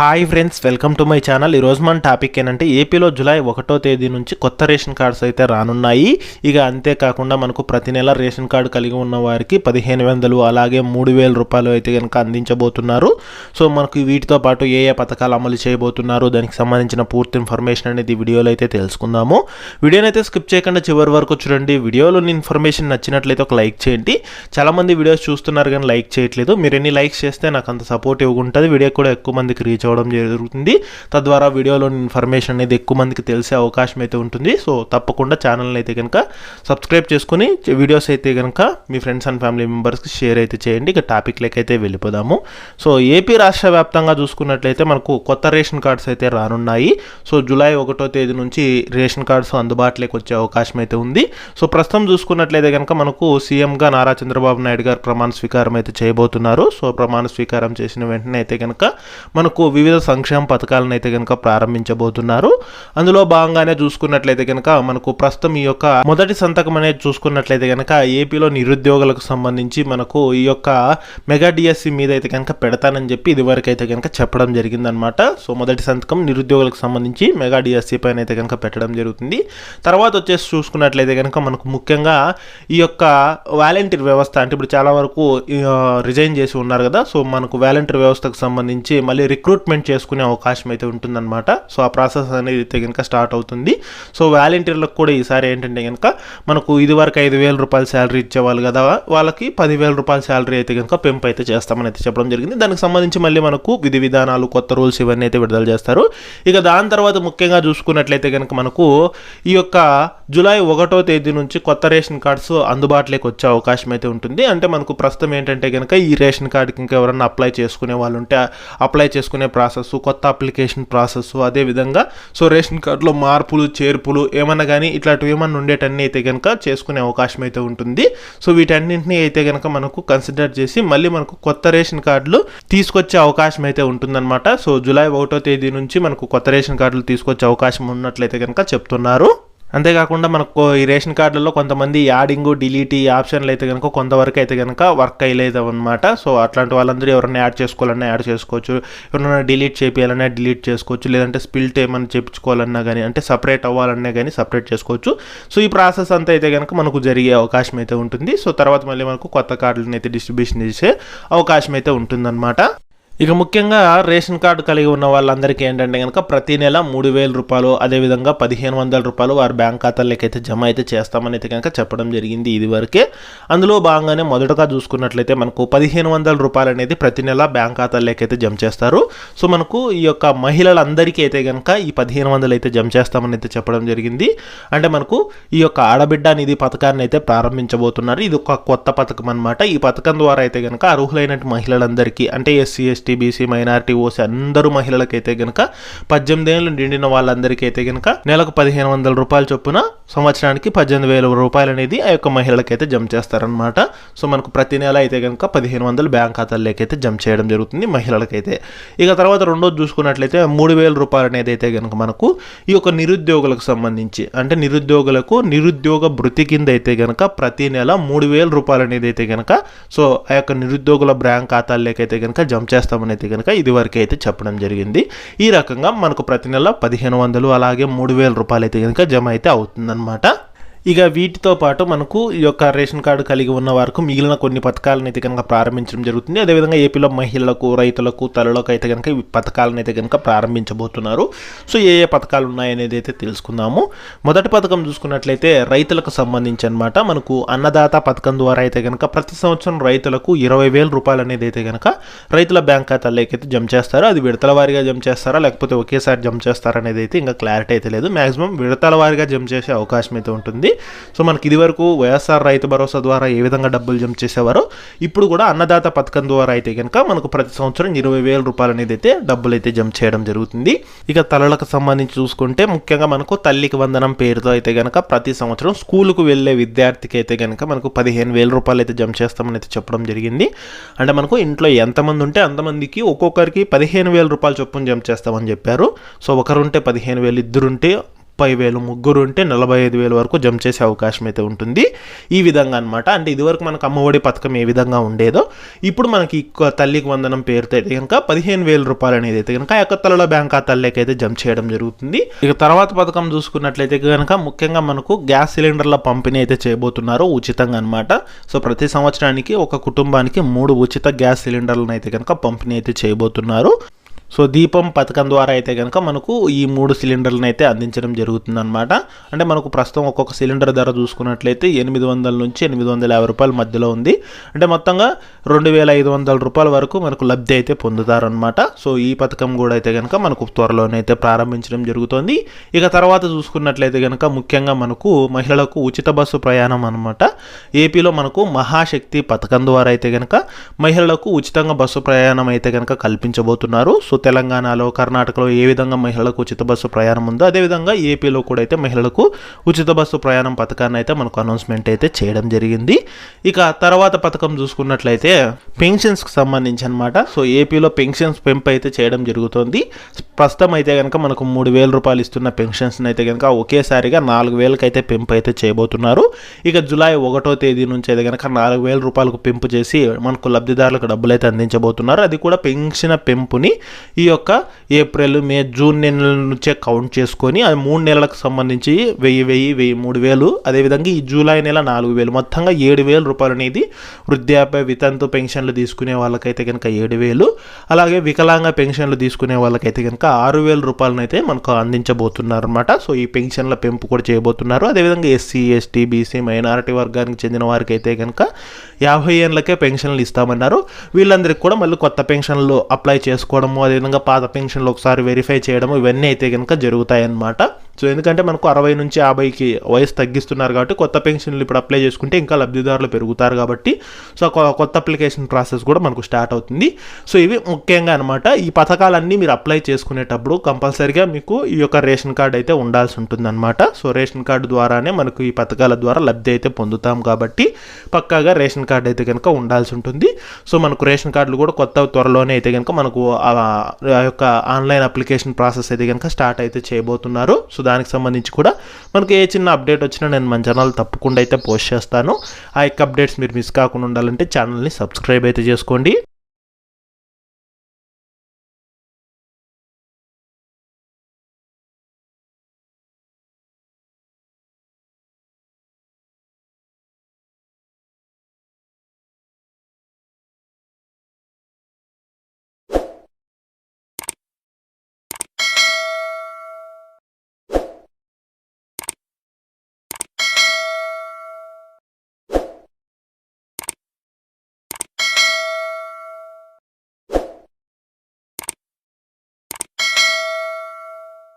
Hi friends welcome to my channel ఈరోజు మన topic ఏంటంటే ఏపీలో జూలై ఒకటో తేదీ నుంచి కొత్త రేషన్ కార్డ్స్ అయితే రానున్నాయి. ఇక అంతేకాకుండా మనకు ప్రతి నెల రేషన్ కార్డు కలిగి ఉన్న వారికి పదిహేను వందలు అలాగే మూడు వేల రూపాయలు అయితే కనుక అందించబోతున్నారు. సో మనకు వీటితో పాటు ఏ ఏ పథకాలు అమలు చేయబోతున్నారు దానికి సంబంధించిన పూర్తి ఇన్ఫర్మేషన్ అనేది వీడియోలో అయితే తెలుసుకుందాము. వీడియోని అయితే స్కిప్ చేయకుండా చివరి వరకు చూడండి. వీడియోలోని ఇన్ఫర్మేషన్ నచ్చినట్లయితే ఒక లైక్ చేయండి. చాలామంది వీడియోస్ చూస్తున్నారు కానీ లైక్ చేయట్లేదు. మీరు ఎన్ని లైక్స్ చేస్తే నాకు అంత సపోర్టివ్గా ఉంటుంది వీడియో కూడా ఎక్కువ మందికి రీచ్ అవ్వడం జరుగుతుంది. తద్వారా వీడియోలోని ఇన్ఫర్మేషన్ అనేది ఎక్కువ మందికి తెలిసే అవకాశం అయితే ఉంటుంది. సో తప్పకుండా ఛానల్ని అయితే కనుక సబ్స్క్రైబ్ చేసుకుని వీడియోస్ అయితే కనుక మీ ఫ్రెండ్స్ అండ్ ఫ్యామిలీ మెంబర్స్కి షేర్ అయితే చేయండి. ఇక టాపిక్ అయితే వెళ్ళిపోదాము. సో ఏపీ రాష్ట్ర వ్యాప్తంగా చూసుకున్నట్లయితే మనకు కొత్త రేషన్ కార్డ్స్ అయితే రానున్నాయి. సో జూలై ఒకటో తేదీ నుంచి రేషన్ కార్డ్స్ అందుబాటులోకి వచ్చే అవకాశం అయితే ఉంది. సో ప్రస్తుతం చూసుకున్నట్లయితే కనుక మనకు సీఎంగా నారా చంద్రబాబు నాయుడు గారు ప్రమాణ స్వీకారం అయితే చేయబోతున్నారు. సో ప్రమాణ స్వీకారం చేసిన వెంటనే అయితే కనుక మనకు వివిధ సంక్షేమ పథకాలను అయితే కనుక ప్రారంభించబోతున్నారు. అందులో భాగంగానే చూసుకున్నట్లయితే కనుక మనకు ప్రస్తుతం ఈ యొక్క మొదటి సంతకం అనేది చూసుకున్నట్లయితే కనుక ఏపీలో నిరుద్యోగులకు సంబంధించి మనకు ఈ యొక్క మెగా డిఎస్సి మీద అయితే కనుక పెడతానని చెప్పి ఇదివరకు అయితే కనుక చెప్పడం జరిగిందనమాట సో మొదటి సంతకం నిరుద్యోగులకు సంబంధించి మెగా డిఎస్సి పైన అయితే కనుక పెట్టడం జరుగుతుంది. తర్వాత వచ్చేసి చూసుకున్నట్లయితే కనుక మనకు ముఖ్యంగా ఈ యొక్క వాలంటీర్ వ్యవస్థ అంటే ఇప్పుడు చాలా వరకు రిజైన్ చేసి ఉన్నారు కదా. సో మనకు వాలంటీర్ వ్యవస్థకు సంబంధించి మళ్ళీ రిక్రూట్ రిక్రూట్మెంట్ చేసుకునే అవకాశం అయితే ఉంటుందన్నమాట. సో ఆ ప్రాసెస్ అనేది అయితే కనుక స్టార్ట్ అవుతుంది. సో వాలంటీర్లకు కూడా ఈసారి ఏంటంటే కనుక మనకు ఇదివరకు ఐదు వేల రూపాయల శాలరీ ఇచ్చేవాళ్ళు కదా వాళ్ళకి పదివేల రూపాయల శాలరీ అయితే కనుక పెంపు అయితే చేస్తామని అయితే చెప్పడం జరిగింది. దానికి సంబంధించి మళ్ళీ మనకు విధి విధానాలు కొత్త రూల్స్ ఇవన్నీ అయితే విడుదల చేస్తారు. ఇక దాని తర్వాత ముఖ్యంగా చూసుకున్నట్లయితే కనుక మనకు ఈ యొక్క జూలై ఒకటో తేదీ నుంచి కొత్త రేషన్ కార్డ్స్ అందుబాటులోకి వచ్చే అవకాశం అయితే ఉంటుంది. అంటే మనకు ప్రస్తుతం ఏంటంటే కనుక ఈ రేషన్ కార్డుకి ఇంకా ఎవరైనా అప్లై చేసుకునే వాళ్ళు ఉంటే అప్లై చేసుకునే ప్రాసెస్ కొత్త అప్లికేషన్ ప్రాసెస్ అదేవిధంగా సో రేషన్ కార్డులో మార్పులు చేర్పులు ఏమన్నా కానీ ఇట్లాంటివి ఏమన్నా ఉండేటన్నీ అయితే కనుక చేసుకునే అవకాశం అయితే ఉంటుంది. సో వీటన్నింటినీ అయితే కనుక మనకు కన్సిడర్ చేసి మళ్ళీ మనకు కొత్త రేషన్ కార్డులు తీసుకొచ్చే అవకాశం అయితే ఉంటుందన్నమాట. సో జూలై ఒకటో తేదీ నుంచి మనకు కొత్త రేషన్ కార్డులు తీసుకొచ్చే అవకాశం ఉన్నట్లయితే కనుక చెప్తున్నారు. అంతేకాకుండా మనకు ఈ రేషన్ కార్డులలో కొంతమంది యాడింగ్ డిలీట్ ఈ ఆప్షన్లు అయితే కనుక కొంతవరకు అయితే కనుక వర్క్ అయ్యలేదు అనమాట సో అట్లాంటి వాళ్ళందరూ ఎవరైనా యాడ్ చేసుకోవాలన్నా యాడ్ చేసుకోవచ్చు. ఎవరైనా డిలీట్ చేయాలన్నా డిలీట్ చేసుకోవచ్చు. లేదంటే స్పిల్ట్ ఏమైనా చేయించుకోవాలన్నా కానీ అంటే సపరేట్ అవ్వాలన్నా కానీ సపరేట్ చేసుకోవచ్చు. సో ఈ ప్రాసెస్ అంతా అయితే కనుక మనకు జరిగే అవకాశం అయితే ఉంటుంది. సో తర్వాత మళ్ళీ మనకు కొత్త కార్డులను అయితే డిస్ట్రిబ్యూషన్ చేసే అవకాశం అయితే ఉంటుందన్నమాట. ఇక ముఖ్యంగా రేషన్ కార్డు కలిగి ఉన్న వాళ్ళందరికీ ఏంటంటే కనుక ప్రతి నెల మూడు వేల రూపాయలు అదేవిధంగా పదిహేను వందల రూపాయలు వారి బ్యాంక్ ఖాతాల్లోకి అయితే జమ అయితే చేస్తామని అయితే కనుక చెప్పడం జరిగింది ఇది వరకే అందులో భాగంగానే మొదటగా చూసుకున్నట్లయితే మనకు పదిహేను వందల రూపాయలు అనేది ప్రతి నెల బ్యాంక్ ఖాతాల్లోకి అయితే జమ చేస్తారు. సో మనకు ఈ యొక్క మహిళలందరికీ అయితే కనుక ఈ పదిహేను వందలు అయితే జమ చేస్తామని అయితే చెప్పడం జరిగింది. అంటే మనకు ఈ యొక్క ఆడబిడ్డ నిధి పథకాన్ని అయితే ప్రారంభించబోతున్నారు. ఇది ఒక కొత్త పథకం అనమాట ఈ పథకం ద్వారా అయితే కనుక అర్హులైన మహిళలందరికీ అంటే SC ST ST BC minority OC అందరూ మహిళలకైతే కనుక పద్దెనిమిది ఏళ్ళు నిండిన వాళ్ళందరికీ అయితే గనక నెలకు పదిహేను వందల రూపాయల చొప్పున సంవత్సరానికి పద్దెనిమిది వేల రూపాయలు అనేది ఆ యొక్క మహిళలకైతే జమ చేస్తారనమాట సో మనకు ప్రతి నెల అయితే కనుక పదిహేను వందలు బ్యాంక్ ఖాతాల్లోకైతే అయితే జమ చేయడం జరుగుతుంది మహిళలకైతే. ఇక తర్వాత రెండోది చూసుకున్నట్లయితే మూడు వేల రూపాయలు అనేది అయితే కనుక మనకు ఈ యొక్క నిరుద్యోగులకు సంబంధించి అంటే నిరుద్యోగులకు నిరుద్యోగ భృతి కింద అయితే కనుక ప్రతి నెల మూడు వేల రూపాయలు అనేది అయితే కనుక సో ఆ యొక్క నిరుద్యోగుల బ్యాంక్ ఖాతాల్లోకైతే అయితే కనుక జమ చేస్తాం చేస్తామని అయితే కనుక ఇది వరకు అయితే చెప్పడం జరిగింది. ఈ రకంగా మనకు ప్రతి నెల పదిహేను వందలు అలాగే మూడు వేల రూపాయలు అయితే కనుక జమ అయితే అవుతుందన్నమాట. ఇక వీటితో పాటు మనకు ఈ యొక్క రేషన్ కార్డు కలిగి ఉన్న వారికి మిగిలిన కొన్ని పథకాలను అయితే కనుక ప్రారంభించడం జరుగుతుంది. అదేవిధంగా ఏపీలో మహిళలకు రైతులకు తల్లులకు అయితే కనుక ఈ పథకాలను అయితే కనుక ప్రారంభించబోతున్నారు. సో ఏ ఏ పథకాలు ఉన్నాయనేది అయితే తెలుసుకుందాము. మొదటి పథకం చూసుకున్నట్లయితే రైతులకు సంబంధించి అనమాట మనకు అన్నదాత పథకం ద్వారా అయితే కనుక ప్రతి సంవత్సరం రైతులకు ఇరవై వేల రూపాయలు అనేది అయితే కనుక రైతుల బ్యాంక్ ఖాతాలోకి అయితే జమ చేస్తారు. అది విడతల వారీగా జమ చేస్తారా లేకపోతే ఒకేసారి జమ చేస్తారా అనేది అయితే ఇంకా క్లారిటీ అయితే లేదు. మాక్సిమం విడతల వారీగా జమ చేసే అవకాశం అయితే ఉంటుంది. సో మనకి ఇదివరకు వైఎస్ఆర్ రైతు భరోసా ద్వారా ఏ విధంగా డబ్బులు జమ చేసేవారో ఇప్పుడు కూడా అన్నదాత పథకం ద్వారా అయితే కనుక మనకు ప్రతి సంవత్సరం ఇరవై వేల రూపాయలు అనేది అయితే డబ్బులు అయితే జమ చేయడం జరుగుతుంది. ఇక తలలకు సంబంధించి చూసుకుంటే ముఖ్యంగా మనకు తల్లికి వందనం పేరుతో అయితే కనుక ప్రతి సంవత్సరం స్కూలుకు వెళ్ళే విద్యార్థికి అయితే కనుక మనకు పదిహేను వేల రూపాయలు అయితే జమ చేస్తామని అయితే చెప్పడం జరిగింది. అంటే మనకు ఇంట్లో ఎంతమంది ఉంటే అంతమందికి ఒక్కొక్కరికి పదిహేను వేల రూపాయలు చొప్పున జమ చేస్తామని చెప్పారు. సో ఒకరుంటే పదిహేను వేలు ఇద్దరుంటే ముప్పై వేలు ముగ్గురు ఉంటే నలభై ఐదు వేలు వరకు జమ చేసే అవకాశం అయితే ఉంటుంది. ఈ విధంగా అనమాట అంటే ఇదివరకు మనకు అమ్మఒడి పథకం ఏ విధంగా ఉండేదో ఇప్పుడు మనకి తల్లికి వందనం పేరుతో అయితే కనుక పదిహేను వేల రూపాయలు అనేది అయితే కనుక ఆ యొక్క బ్యాంక్ ఆ తల్లికైతే జమ చేయడం జరుగుతుంది. ఇక తర్వాత పథకం చూసుకున్నట్లయితే కనుక ముఖ్యంగా మనకు గ్యాస్ సిలిండర్ల పంపిణీ అయితే చేయబోతున్నారు ఉచితంగా అనమాట సో ప్రతి సంవత్సరానికి ఒక కుటుంబానికి మూడు ఉచిత గ్యాస్ సిలిండర్లను అయితే కనుక పంపిణీ అయితే చేయబోతున్నారు. సో దీపం పథకం ద్వారా అయితే కనుక మనకు ఈ మూడు సిలిండర్లను అయితే అందించడం జరుగుతుందన్నమాట. అంటే మనకు ప్రస్తుతం ఒక్కొక్క సిలిండర్ ధర చూసుకున్నట్లయితే ఎనిమిది వందల నుంచి ఎనిమిది వందల యాభై రూపాయల మధ్యలో ఉంది. అంటే మొత్తంగా రెండు వేల ఐదు వందల రూపాయల వరకు మనకు లబ్ధి అయితే పొందుతారనమాట సో ఈ పథకం కూడా అయితే కనుక మనకు త్వరలోనే అయితే ప్రారంభించడం జరుగుతుంది. ఇక తర్వాత చూసుకున్నట్లయితే కనుక ముఖ్యంగా మనకు మహిళలకు ఉచిత బస్సు ప్రయాణం అనమాట ఏపీలో మనకు మహాశక్తి పథకం ద్వారా అయితే కనుక మహిళలకు ఉచితంగా బస్సు ప్రయాణం అయితే కనుక కల్పించబోతున్నారు. సో తెలంగాణలో కర్ణాటకలో ఏ విధంగా మహిళలకు ఉచిత బస్సు ప్రయాణం ఉందో అదేవిధంగా ఏపీలో కూడా అయితే మహిళలకు ఉచిత బస్సు ప్రయాణం పథకాన్ని అయితే మనకు అనౌన్స్మెంట్ అయితే చేయడం జరిగింది. ఇక తర్వాత పథకం చూసుకున్నట్లయితే పెన్షన్స్కి సంబంధించి అనమాట సో ఏపీలో పెన్షన్స్ పెంపు అయితే చేయడం జరుగుతుంది. ప్రస్తుతం అయితే కనుక మనకు మూడు వేల రూపాయలు ఇస్తున్న పెన్షన్స్ని అయితే కనుక ఒకేసారిగా నాలుగు వేలకు అయితే పెంపు అయితే చేయబోతున్నారు. ఇక జూలై ఒకటో తేదీ నుంచి అయితే కనుక నాలుగు వేల రూపాయలకు పెంపు చేసి మనకు లబ్ధిదారులకు డబ్బులు అయితే అందించబోతున్నారు. అది కూడా పెన్షన్ పెంపుని ఈ యొక్క ఏప్రిల్ మే జూన్ నెలల నుంచే కౌంట్ చేసుకొని అది మూడు నెలలకు సంబంధించి వెయ్యి వెయ్యి వెయ్యి మూడు వేలు. అదేవిధంగా ఈ జూలై నెల నాలుగు వేలు. మొత్తంగా ఏడు వేల రూపాయలు అనేది వృద్ధాప్య వితంతు పెన్షన్లు తీసుకునే వాళ్ళకైతే కనుక ఏడు వేలు. అలాగే వికలాంగ పెన్షన్లు తీసుకునే వాళ్ళకైతే కనుక ఆరు వేల రూపాయలను అయితే మనకు అందించబోతున్నారు అనమాట సో ఈ పెన్షన్ల పెంపు కూడా చేయబోతున్నారు. అదేవిధంగా ఎస్సీ ఎస్టీ బీసీ మైనారిటీ వర్గానికి చెందిన వారికి అయితే కనుక యాభై ఏళ్ళకే పెన్షన్లు ఇస్తామన్నారు. వీళ్ళందరికీ కూడా మళ్ళీ కొత్త పెన్షన్లు అప్లై చేసుకోవడము అదే అదేవిధంగా పాత పెన్షన్లు ఒకసారి వెరిఫై చేయడము ఇవన్నీ అయితే కనుక జరుగుతాయన్నమాట. సో ఎందుకంటే మనకు అరవై నుంచి యాభైకి వయసు తగ్గిస్తున్నారు కాబట్టి కొత్త పెన్షన్లు ఇప్పుడు అప్లై చేసుకుంటే ఇంకా లబ్ధిదారులు పెరుగుతారు కాబట్టి సో కొ- కొత్త అప్లికేషన్ ప్రాసెస్ కూడా మనకు స్టార్ట్ అవుతుంది. సో ఇవి ముఖ్యంగా అనమాట ఈ పథకాలన్నీ మీరు అప్లై చేసుకునేటప్పుడు కంపల్సరీగా మీకు ఈ యొక్క రేషన్ కార్డు అయితే ఉండాల్సి ఉంటుందన్నమాట. సో రేషన్ కార్డు ద్వారానే మనకు ఈ పథకాల ద్వారా లబ్ధి అయితే పొందుతాం కాబట్టి పక్కాగా రేషన్ కార్డు అయితే కనుక ఉండాల్సి ఉంటుంది. సో మనకు రేషన్ కార్డులు కూడా కొత్త త్వరలోనే అయితే కనుక మనకు ఆ ఆ యొక్క ఆన్లైన్ అప్లికేషన్ ప్రాసెస్ అయితే కనుక స్టార్ట్ అయితే చేయబోతున్నారు. సో దానికి సంబంధించి కూడా మనకి ఏ చిన్న అప్డేట్ వచ్చినా నేను మన ఛానల్ తప్పకుండా అయితే పోస్ట్ చేస్తాను. ఆ యొక్క అప్డేట్స్ మీరు మిస్ కాకుండా ఉండాలంటే ఛానల్ని సబ్స్క్రైబ్ అయితే చేసుకోండి.